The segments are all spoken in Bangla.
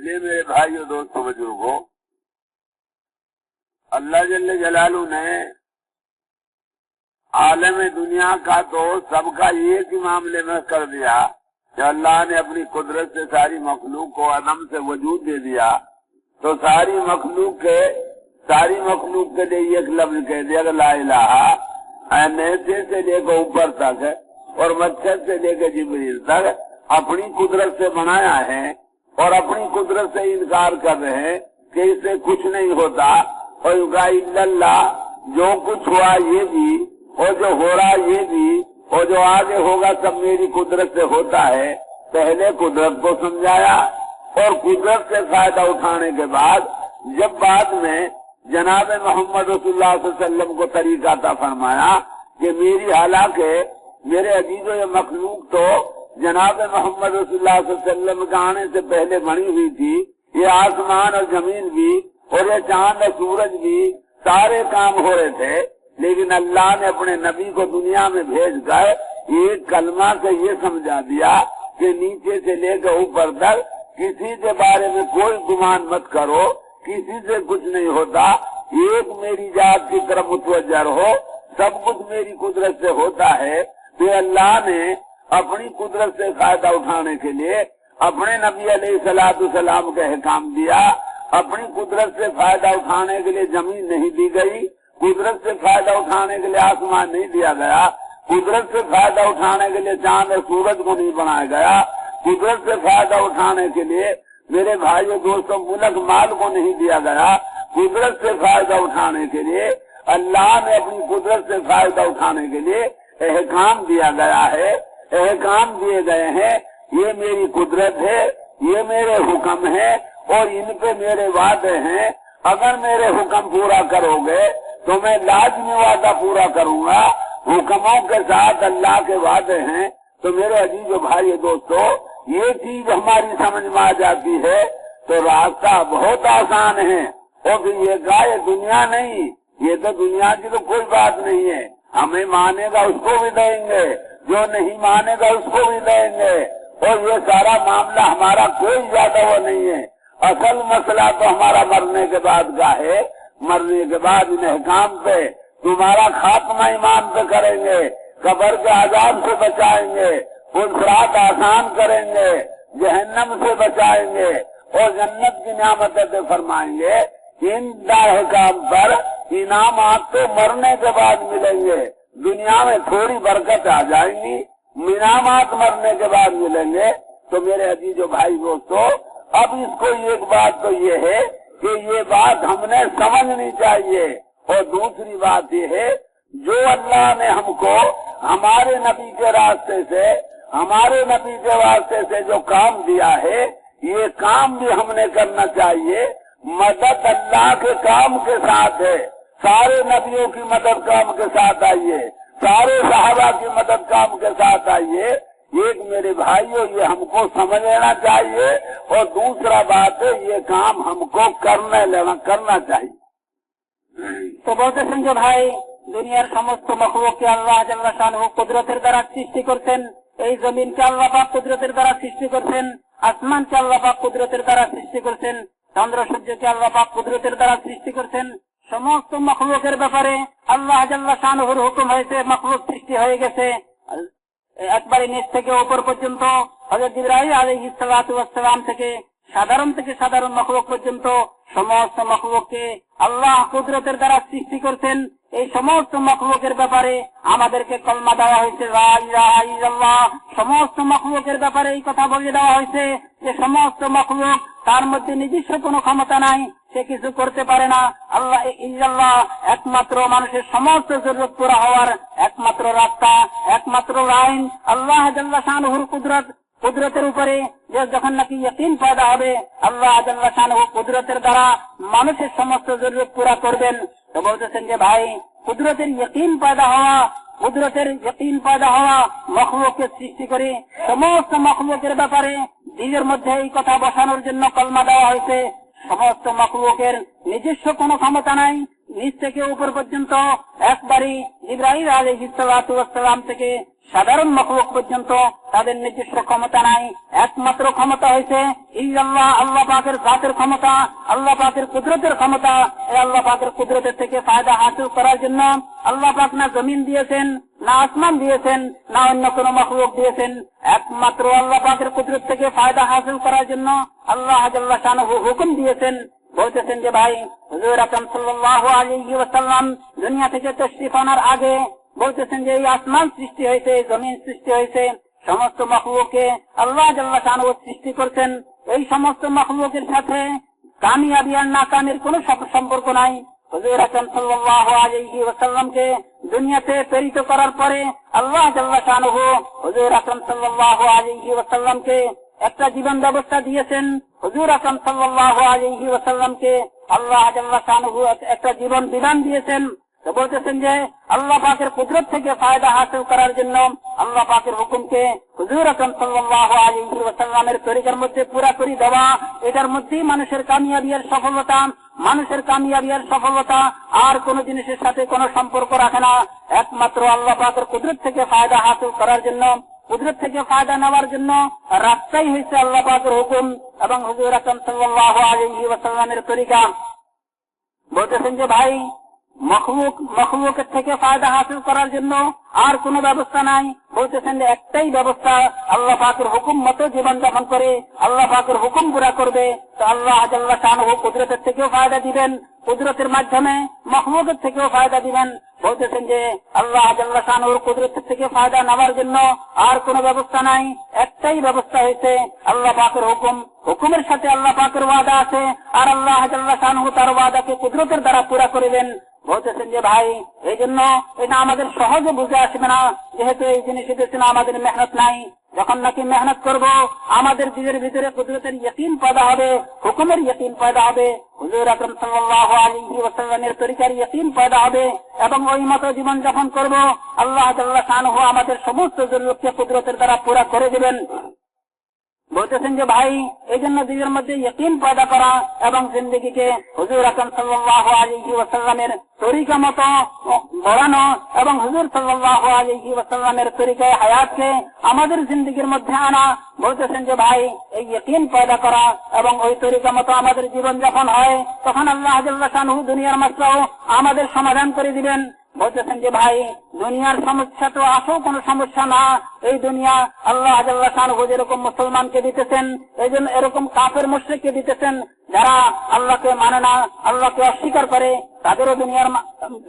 لیے میرے بھائی اور دوست بزرگوں اللہ جل جلالو نے عالم دنیا کا تو سب کا ایک ہی معاملے میں کر دیا، کہ اللہ نے اپنی قدرت سے ساری مخلوق کو عدم سے وجود دے دیا۔ تو ساری مخلوق کے، ساری مخلوق کے لیے ایک لفظ کہہ دیا کہ لا الہ نیچے سے لے کے اوپر تک، اور مچھر سے لے کے جبریل تک، اپنی قدرت سے بنایا ہے۔ اور اپنی قدرت سے انکار کر رہے ہیں کہ اس سے کچھ نہیں ہوتا۔ اور اللہ جو کچھ ہوا یہ بھی، اور جو ہو رہا یہ بھی، اور جو آگے ہوگا سب میری قدرت سے ہوتا ہے۔ پہلے قدرت کو سمجھایا اور قدرت سے فائدہ اٹھانے کے بعد جب بعد میں جناب محمد رسول اللہ صلی اللہ علیہ وسلم کو طریقہ تھا فرمایا کہ میری حالانکہ میرے عزیز و مخلوق تو جناب محمد رسول اللہ صلی اللہ علیہ وسلم کا آنے سے پہلے بنی ہوئی تھی، یہ آسمان اور زمین بھی، اور یہ چاند اور سورج بھی سارے کام ہو رہے تھے، لیکن اللہ نے اپنے نبی کو دنیا میں بھیج کر ایک کلمہ سے یہ سمجھا دیا کہ نیچے سے لے کے اوپر تک کسی کے بارے میں کوئی گمان مت کرو، کسی سے کچھ نہیں ہوتا، ایک میری ذات کی طرف متوجہ رہو، سب کچھ میری قدرت سے ہوتا ہے۔ تو اللہ نے اپنی قدرت سے فائدہ اٹھانے کے لیے اپنے نبی علیہ السلام السلام کا احکام دیا۔ اپنی قدرت سے فائدہ اٹھانے کے لیے زمین نہیں دی گئی۔ قدرت سے فائدہ اٹھانے کے لیے آسمان نہیں دیا گیا۔ قدرت سے فائدہ اٹھانے کے لیے چاند اور سورج کو نہیں بنایا گیا۔ قدرت سے فائدہ اٹھانے کے لیے میرے بھائی دوستوں ملک مال کو نہیں دیا گیا۔ قدرت سے فائدہ اٹھانے کے لیے اللہ نے اپنی قدرت سے فائدہ اٹھانے کے لیے احکام دیا گیا ہے۔ احکام دیے گئے ہیں، یہ میری قدرت ہے، یہ میرے حکم ہے اور ان پہ میرے وعدے ہیں۔ اگر میرے حکم پورا کرو گے تو میں لازمی وعدہ پورا کروں گا۔ حکموں کے ساتھ اللہ کے وعدے ہیں۔ تو میرے عزیز و بھائی دوستو، یہ چیز ہماری سمجھ میں آ جاتی ہے۔ تو راستہ بہت آسان ہے۔ اور یہ گائے دنیا نہیں، یہ تو دنیا کی تو کوئی بات نہیں ہے۔ ہمیں مانے گا، اس کو بھی دیں گے۔ جو نہیں مانے گا اس کو بھی لیں گے۔ اور یہ سارا معاملہ ہمارا کوئی زیادہ وہ نہیں ہے۔ اصل مسئلہ تو ہمارا مرنے کے بعد کا ہے۔ مرنے کے بعد انحکام پہ، تمہارا خاتمہ ایمان پہ کریں گے۔ قبر کے عذاب سے بچائیں گے۔ انسرات آسان کریں گے۔ جہنم سے بچائیں گے۔ اور جنت کی نعمتیں سے فرمائیں گے۔ ان دا حکام پر انعامات تو مرنے کے بعد ملیں گے۔ دنیا میں تھوڑی برکت آ جائیں گی۔ مینامات مرنے کے بعد ملیں گے۔ تو میرے عزیز و بھائی دوستو، اب اس کو ایک بات تو یہ ہے کہ یہ بات ہم نے سمجھنی چاہیے۔ اور دوسری بات یہ ہے، جو اللہ نے ہم کو ہمارے نبی کے راستے سے، ہمارے نبی کے واسطے سے جو کام دیا ہے، یہ کام بھی ہم نے کرنا چاہیے۔ مدد اللہ کے کام کے ساتھ ہے۔ سارے نبیوں کی مدد کام کے ساتھ آئیے، سارے صحابہ کی مدد کام کے ساتھ آئیے۔ ایک میرے بھائیوں یہ ہم کو سمجھ لینا چاہیے اور دوسرا بات ہے، یہ کام ہم کو کرنا لینا، کرنا چاہیے۔ تو بولتے سنجے بھائی দুনিয়ার کے মখলুককে আল্লাহ আল্লাহ শাহু কুদরতের দ্বারা সৃষ্টি করছেন এই জমিনকে আল্লাহ পাক কুদরতের দ্বারা সৃষ্টি করছেন আসমানকে আল্লাহ পাক কুদরতের দ্বারা সৃষ্টি করছেন চন্দ্র সূর্যকে আল্লাহ পাক কুদরতের দ্বারা সৃষ্টি করছেন সমস্ত মখলুকের ব্যাপারে আল্লাহ শাহুর হুকুম হয়েছে, মখলুক সৃষ্টি হয়ে গেছে। একবারে নিচ থেকে ওপর পর্যন্ত হজরত ইব্রাহিম আলী ইসলাতাম থেকে সাধারণ থেকে সাধারণ মখলুক পর্যন্ত সমস্ত মখলুককে আল্লাহ কুদরতের দ্বারা সৃষ্টি করছেন। এই সমস্ত মখলুকের ব্যাপারে আমাদেরকে কলমা দেওয়া হয়েছে সমস্ত মখলুকের ব্যাপারে এই কথা বলে দেওয়া হয়েছে যে সমস্ত মখলুক তার মধ্যে নিজস্ব কোনো ক্ষমতা নাই। সে কিছু করতে পারে না। আল্লাহ ইল্লাল্লাহ একমাত্র মানুষের সমস্ত জরুরত পুরা হওয়ার একমাত্র রাস্তা, একমাত্র লাইন। আল্লাহ শাহুর কুদরত, কুদরতের উপরে যখন নাকি ইয়কিন পয়দা হবে, আল্লাহ আজাল্লাহ শাহু কুদরতের দ্বারা মানুষের সমস্ত জরুরত পুরা করবেন। তো বলতেছেন যে, ভাই, কুদরতের ইয়কিন পয়দা হওয়া, কুদরতের ইয়কিন পয়দা হওয়া মখলুককে সৃষ্টি করে সমস্ত মখলুকের ব্যাপারে দিনের মধ্যে এই কথা বসানোর জন্য কলমা দেওয়া হয়েছে। সমস্ত মকলুকের নিজস্ব কোনো ক্ষমতা নাই। নিচ থেকে উপর পর্যন্ত একবারই ইব্রাহিম আলী ইসলাম থেকে সাধারণ মখলুক পর্যন্ত তাদের নিজস্ব ক্ষমতা নাই। একমাত্র ক্ষমতা হয়েছে এই আল্লাহ আল্লাহ পাকের জাতের ক্ষমতা, আল্লাহ পাকের কুদরতের ক্ষমতা। এই আল্লাহ পাকের কুদরতের থেকে ফায়দা হাসিল করার জন্য আল্লাহ পাক না জমিন দিয়েছেন, না আসমান দিয়েছেন, না অন্য কোন মখলুক দিয়েছেন। একমাত্র আল্লাহ পাকের কুদরত থেকে ফায়দা হাসিল করার জন্য আল্লাহ হাজাল্লাহ শানহু হুকুম দিয়েছেন। বলতেছেন যে ভাই, হুজুর আকরম সাল্লাহ আলী ওয়াসাল্লাম দুনিয়া থেকে তশরিফ আনার আগে বলতেছেন যে এই আসমান সৃষ্টি হয়েছে জমিন সৃষ্টি হয়েছে, সমস্ত মখলুকে আল্লাহ শানহু সৃষ্টি করছেন। এই সমস্ত মখলুকের সাথে কামিয়াবি আর নাকামির কোন সম্পর্ক নাই। করার পরে আল্লাহ একটা জীবন ব্যবস্থা দিয়েছেন। আল্লাহ একটা জীবন বিধান দিয়েছেন। বলতেছেন যে, আল্লাহ পাকের কুদরত থেকে ফায়দা হাসিল করার জন্য আল্লাহ পাকের হুকুমকে হুজুর আকরম সাল্লাহ আলী ওয়াসাল্লামের তরিকার মধ্যে পুরাপুরি দেওয়া, এটার মধ্যেই মানুষের কামিয়াবিয়ার সফলতা, মানুষের কামিয়াবিয়ার সফলতা আর কোন জিনিসের সাথে কোনো সম্পর্ক রাখে না। একমাত্র আল্লাহ পাকের কুদরত থেকে ফায়দা হাসিল করার জন্য, কুদরত থেকে ফায়দা নেওয়ার জন্য রাস্তাই হয়েছে আল্লাহ পাকের হুকুম এবং হুজুর আকরম সাল্লাহ আলী ওয়াসাল্লামের তরিকা। বলতেছেন যে, ভাই মখলুক, মখলুকের থেকে ফায়দা হাসিল করার জন্য আর কোন ব্যবস্থা নাই। বলতেছেন যে একটাই ব্যবস্থা, আল্লাহ পাকের হুকুম মতো জীবন যাপন করে, আল্লাহ পাকের হুকুম পুরা করবে। তো আল্লাহ আজাল্লাহ শাহু কুদরতের থেকেও ফায়দা দিবেন। কুদরতের মাধ্যমে মখলুকের থেকেও ফায়দা দিবেন। বলতেছেন যে আল্লাহ আজাল্লাহ শাহুর কুদরতের থেকে ফায়দা নেওয়ার জন্য আর কোন ব্যবস্থা নাই। একটাই ব্যবস্থা হয়েছে, আল্লাহ পাকের হুকুম। হুকুমের সাথে আল্লাহ পাকের ওয়াদা আছে। আর আল্লাহ আজাল্লাহ শাহু তার ওয়াদাকে কুদরতের দ্বারা পুরা করিবেন বলতেছেন যে, ভাই, এই জন্য এটা আমাদের সহজে বুঝে আসবে না। যেহেতু এই জিনিসের পেছনে আমাদের মেহনত নাই, যখন নাকি মেহনত করব, আমাদের দিনের ভিতরে কুদরতের ইয়কিন পয়দা হবে, হুকুমের ইয়কিন পয়দা হবে, হুজুর আকরম সাল্লাহ আলী ওসাল্লামের তরিকার ইয়কিন পয়দা হবে এবং ওই মতো জীবন যাপন করব। আল্লাহ শাহ আমাদের সমস্ত জরুরতকে কুদরতের দ্বারা পুরা করে দেবেন। বলতেছেন যে, ভাই এই জন্য দিনের মধ্যে ইয়কিন পয়দা করা এবং জিন্দগিকে হুজুর আকরম সাল্লাহ আলী ওসাল্লামের তরিকা মতো বড়ানো এবং হুজুর সাল্লাহ আলী ওসাল্লামের তরিকায় হায়াতকে আমাদের জিন্দগির মধ্যে আনা, বলতেছেন যে, ভাই, এই ইয়কিন পয়দা করা এবং ওই তরিকা মতো আমাদের জীবন যখন হয়, তখন আল্লাহ দুনিয়ার মাত্রাও আমাদের সমাধান করে দিবেন। বলতেছেন যে, ভাই, দুনিয়ার সমস্যা তো আসো কোন সমস্যা না। এই দুনিয়া আল্লাহ আজাল্লাহ শাহু যেরকম মুসলমানকে দিতেছেন, এই জন্য এরকম কাপের মুশ্রিককে দিতেছেন, যারা আল্লাহকে মানে না, আল্লাহকে অস্বীকার করে, তাদেরও দুনিয়ার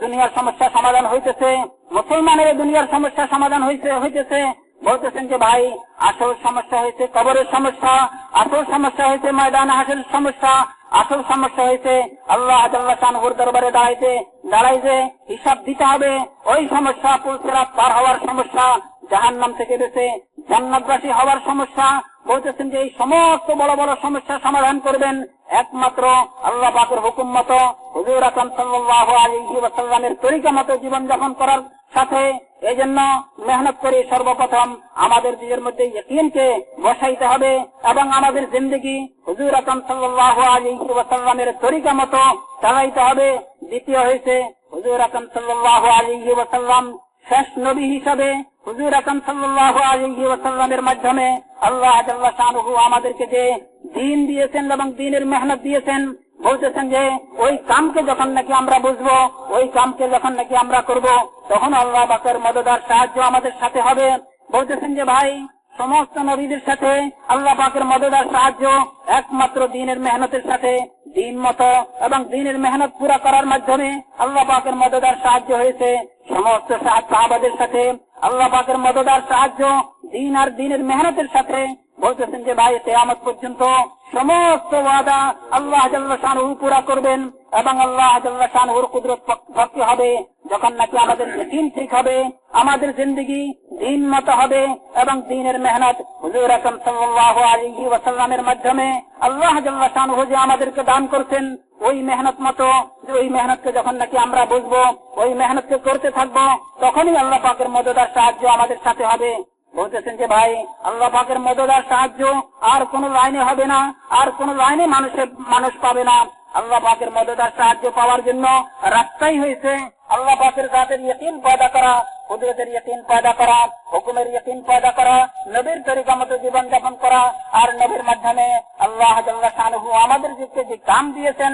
দুনিয়ার সমস্যা সমাধান হইতেছে। মুসলমানের দুনিয়ার সমস্যা সমাধান হইতে হইতেছে। বলতেছেন যে, ভাই, আসল সমস্যা হয়েছে কবরের সমস্যা, আসল সমস্যা হয়েছে ময়দান হাসের সমস্যা, আসল সমস্যা হয়েছে আল্লাহ আদাল্লাহ শানহুর দরবারে দাঁড়াইতে দাঁড়াই যে হিসাব দিতে হবে, ওই সমস্যা পুলসেরা পার হওয়ার সমস্যা জাহান নাম থেকে বেছে জান্নাতবাসী হওয়ার সমস্যা, বলতেছেন যে, এই সমস্ত বড় বড় সমস্যা সমাধান করবেন একমাত্র আল্লাহ বাকের হুকুম মতো। হুজুর আকরম সাল্লাহ আলী ওয়াসাল্লামের তরিকা মতো জীবনযাপন করার সাথে এই জন্য মেহনত করে সর্বপ্রথম আমাদের নিজের মধ্যে ইয়কিনকে বসাইতে হবে এবং আমাদের জিন্দগি হুজুর আকরম সাল্লাহ তরিকা মতো চালাইতে হবে। দ্বিতীয় হয়েছে হুজুর আকরম সাল্লাহ আলী ওয়াসাল্লাম শেষ নবী হিসাবে হুজুর আকরম সাল্লাহ আলী ওয়াসাল্লামের মাধ্যমে আল্লাহ আমাদেরকে যে দিন দিয়েছেন এবং দিনের মেহনত দিয়েছেন বলতেছেন যে, ওই কামকে যখন নাকি আমরা বুঝব, ওই কামকে যখন নাকি আমরা করব, তখন আল্লাহ বাকের মদদার সাহায্য আমাদের সাথে হবে। বলতেছেন যে, ভাই, সমস্ত নবীদের সাথে আল্লাহ পাকের মদদার সাহায্য একমাত্র দিনের মেহনতের সাথে, দিন মতো এবং দিনের মেহনত পুরা করার মাধ্যমে আল্লাহ পাকের মদদার সাহায্য হয়েছে। সমস্ত সাহায্য সাহাবাদের সাথে আল্লাহ পাকের মদদার সাহায্য দিন আর দিনের মেহনতের সাথে বলতেছেন যে ভাই, কেয়ামত পর্যন্ত সমস্ত ওয়াদা আল্লাহ শাহরু পুরা করবেন এবং আল্লাহ শাহরুর কুদরত ভক্তি হবে। যখন নাকি আমাদের দিন ঠিক হবে, আমাদের জিন্দগি দিন মতো হবে এবং দিনের মেহনত হুজুর আকম সাল্লাহ আলী ওয়াসাল্লামের মাধ্যমে আল্লাহ শাহরু যে আমাদেরকে দান করছেন, ওই মেহনত মতো ওই মেহনতকে যখন নাকি আমরা বুঝব, ওই মেহনতকে করতে থাকব, তখনই আল্লাহ পাকের মদদার সাহায্য আমাদের সাথে হবে। বলতেছেন যে, ভাই, আল্লাহ পাকের মদদার সাহায্য আর কোন লাইনে হবে না, আর কোন লাইনে মানুষের, মানুষ পাবে না। আল্লাহ পাকের মদদার সাহায্য পাওয়ার জন্য রাস্তাই হয়েছে। আল্লাহ পাকের জাতের ইয়কিন পয়দা করা, কুদরতের ইয়কিন পয়দা করা, হুকুমের ইয়কিন পয়দা করা, নবীর তরিকা মতো জীবন যাপন করা, আর নবীর মাধ্যমে আল্লাহ আমাদের যে কাম দিয়েছেন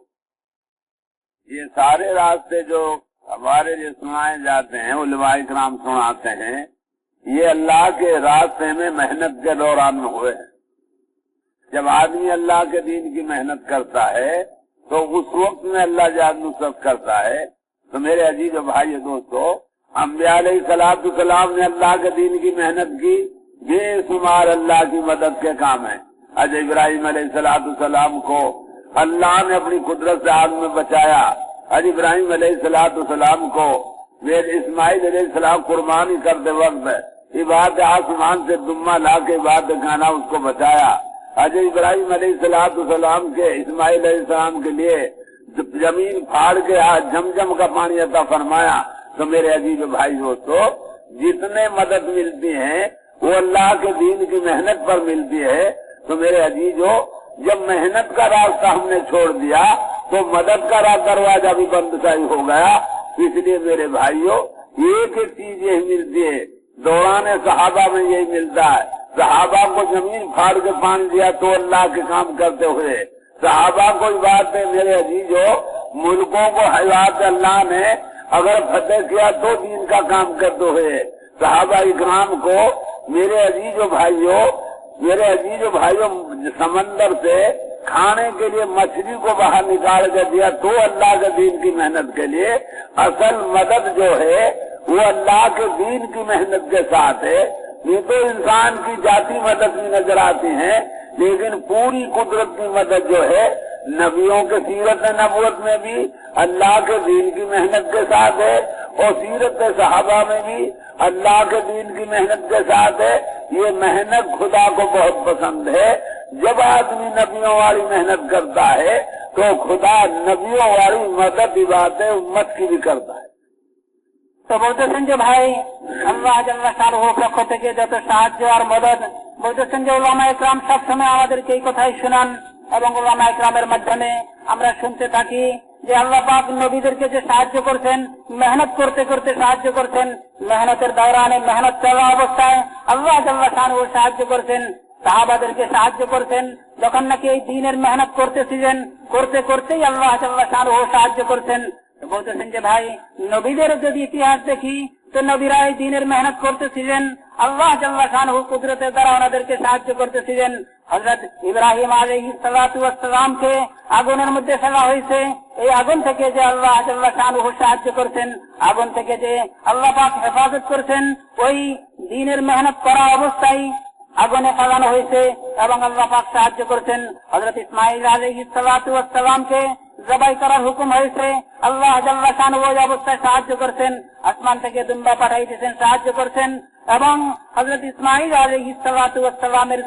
یہ سارے راستے جو ہمارے لیے سنائے جاتے ہیں، علماء کرام سناتے ہیں، یہ اللہ کے راستے میں محنت کے دوران ہوئے ہیں۔ جب آدمی اللہ کے دین کی محنت کرتا ہے، تو اس وقت میں اللہ جاد نصرت کرتا ہے۔ تو میرے عزیز بھائی دوستو، انبیاء علیہ کلاب کلام نے اللہ کے دین کی محنت کی، بے شمار اللہ کی مدد کے کام ہے اج ابراہیم علیہ السلاۃ السلام کو اللہ نے اپنی قدرت سے آگ میں بچایا۔ حج ابراہیم علیہ السلاۃ السلام کو ویر اسماعیل علیہ السلام قربانی کرتے وقت عبادت آسمان سے دما لا کے عبادت کھانا اس کو بچایا۔ حضرت ابراہیم علیہ السلاۃ السلام کے، اسماعیل علیہ السلام کے لیے زمین پھاڑ کے آج جم جم کا پانی عطا فرمایا۔ تو میرے عزیز بھائی دوستو، جتنے مدد ملتی ہیں، وہ اللہ کے دین کی محنت پر ملتی ہے۔ تو میرے عزیز ہو جب محنت کا راستہ ہم نے چھوڑ دیا تو مدد کا راہ دروازہ بھی بند سائی ہو گیا۔ اس لیے میرے بھائیوں ایک چیز یہی ملتی ہے۔ دوران صحابہ میں یہی ملتا ہے۔ صحابہ کو زمین پھاڑ کے پان دیا تو اللہ کے کام کرتے ہوئے۔ صحابہ کو بات ہے، میرے عزیز ہو ملکوں کو حیات اللہ نے اگر فتح کیا تو دین کا کام کرتے ہوئے۔ صحابہ اکرام کو، میرے عزیز و بھائیوں میرے عزیز بھائیوں، سمندر سے کھانے کے لیے مچھلی کو باہر نکال کے دیا تو اللہ کے دین کی محنت کے لیے اصل مدد جو ہے، وہ اللہ کے دین کی محنت کے ساتھ ہے۔ یہ تو انسان کی جاتی مدد بھی نظر آتی ہیں، لیکن پوری قدرت کی مدد جو ہے، نبیوں کے سیرت نبوت میں بھی، اللہ کے دین کی محنت کے ساتھ ہے۔ اور سیرت صحابہ میں بھی، اللہ کے دین کی محنت کے ساتھ ہے۔ یہ محنت خدا کو بہت پسند ہے۔ جب آدمی نبیوں والی محنت کرتا ہے، تو خدا نبیوں والی مدد بات ہے امت کی بھی کرتا ہے۔ تو بولتے سنجے بھائی، اللہ جل ہو رکھو تکے যত সাহায্য আর মদত বৌদ্ধ সঞ্জয় ওলামা একরাম সবসময় আমাদেরকে এই কথাই শোনান এবং ওলামা একরামের মাধ্যমে আমরা শুনতে থাকি যে আল্লাহ পাক নবীদেরকে যে সাহায্য করছেন মেহনত করতে করতে সাহায্য করছেন মেহনতের দৌরানে মেহনত চলা অবস্থায় আল্লাহ জাল্লাহ শাহরুহ সাহায্য করছেন সাহাবাদেরকে সাহায্য করছেন যখন নাকি এই দিনের মেহনত করতেছিলেন করতে করতেই আল্লাহ জাল্লাহ শাহরুহ সাহায্য করছেন বলতেছেন যে ভাই নবীদের যদি ইতিহাস দেখি তো দিনের মেহনত করতেছিলেন, আল্লাহ জাল্লাহ কুদরতের দ্বারা ওনাদেরকে সাহায্য করতেছিলেন হজরত ইব্রাহিম আলহ আগুনের মধ্যে ফেলা হয়েছে। এই আগুন থেকে যে আল্লাহ জাল্লাহ খান সাহায্য করছেন, আগুন থেকে যে আল্লাহ পাক হেফাজত করছেন, ওই দিনের মেহনত করা অবস্থায় আগুনে ফেলানো হয়েছে এবং আল্লাহ পাক সাহায্য করছেন। হজরত ইসমাইল আলহ সালাতামকে জবাই করার হুকুম হয়েছে। আল্লাহ খান ওই অবস্থায় সাহায্য করছেন। আসমান থেকে দুম্বা পাঠাই দিয়েছেন, সাহায্য করছেন। এবং হজরত ইসমাইল আলী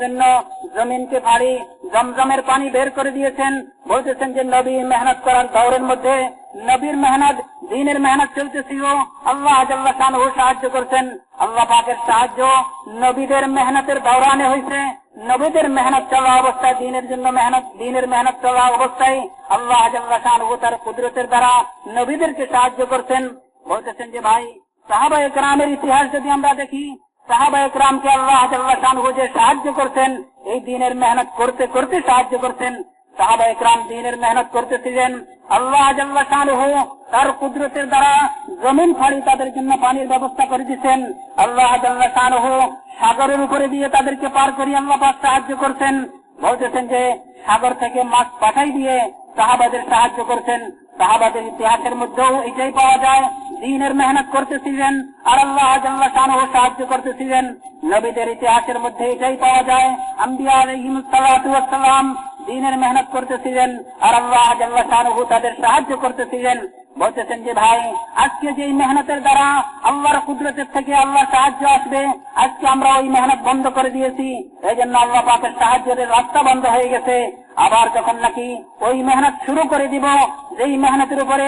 জন্য জমিনকে ফাড়ি জমজমের পানি বের করে দিয়েছেন। বলতেছেন যে, নবী মেহনত করার দৌড়ের মধ্যে নবীর মেহনত, দিনের মেহনত চলতেছিল। আল্লাহ জাল্লাহ খান ও সাহায্য করছেন। আল্লাহ পাকের সাহায্য নবীদের মেহনতের দৌড়ানে হয়েছে। নবীদের মেহনত চলা অবস্থায় দিনের জন্য মেহনত দিনের মেহনত চলা অবস্থায় আল্লাহ জাল্লাহ খান ও তার কুদরতের দ্বারা নবীদেরকে সাহায্য করছেন বলতেছেন যে ভাই সাহাবা একরামের ইতিহাস যদি আমরা দেখি সাহাবা একরামকে আল্লাহ জাল্লাহ খান ও যে সাহায্য করছেন এই দিনের মেহনত করতে করতে সাহায্য করছেন সাহাবা একরাম দিনের মেহনত করতেছিলেন। আল্লাহ জাল্লাহ খান তার কুদরতের দ্বারা জমিন ফাড়ি তাদের জন্য পানির ব্যবস্থা করে দিচ্ছেন আল্লাহ জাল্লাহ খান সাগরের উপরে দিয়ে তাদেরকে পার করিয়ে আল্লাহ পাক সাহায্য করছেন। বলতেছেন যে, সাগর থেকে মাছ পাঠাই দিয়ে সাহাবাদের সাহায্য করছেন। সাহাবাদের ইতিহাসের মধ্যেও এটাই পাওয়া যায়। দিনের মেহনত করতেছিলেন আর আল্লাহ জাল্লাহ শানহ সাহায্য করতেছিলেন। নবীদের ইতিহাসের মধ্যে এটাই পাওয়া যায়। আম্বিয়া আলহিমসাল্লাম দিনের মেহনত করতেছিলেন, আর আল্লাহ শানহ তাদের সাহায্য করতেছিলেন। বলতেছেন যে, ভাই, আজকে যে মেহনতের দ্বারা আল্লাহর কুদরতের থেকে আল্লাহ সাহায্য আসবে, আজকে আমরা ওই মেহনত বন্ধ করে দিয়েছি। এই জন্য আল্লাহ পাকের সাহায্যের রাস্তা বন্ধ হয়ে গেছে। আবার যখন নাকি ওই মেহনত শুরু করে দিব, যেই মেহনতের উপরে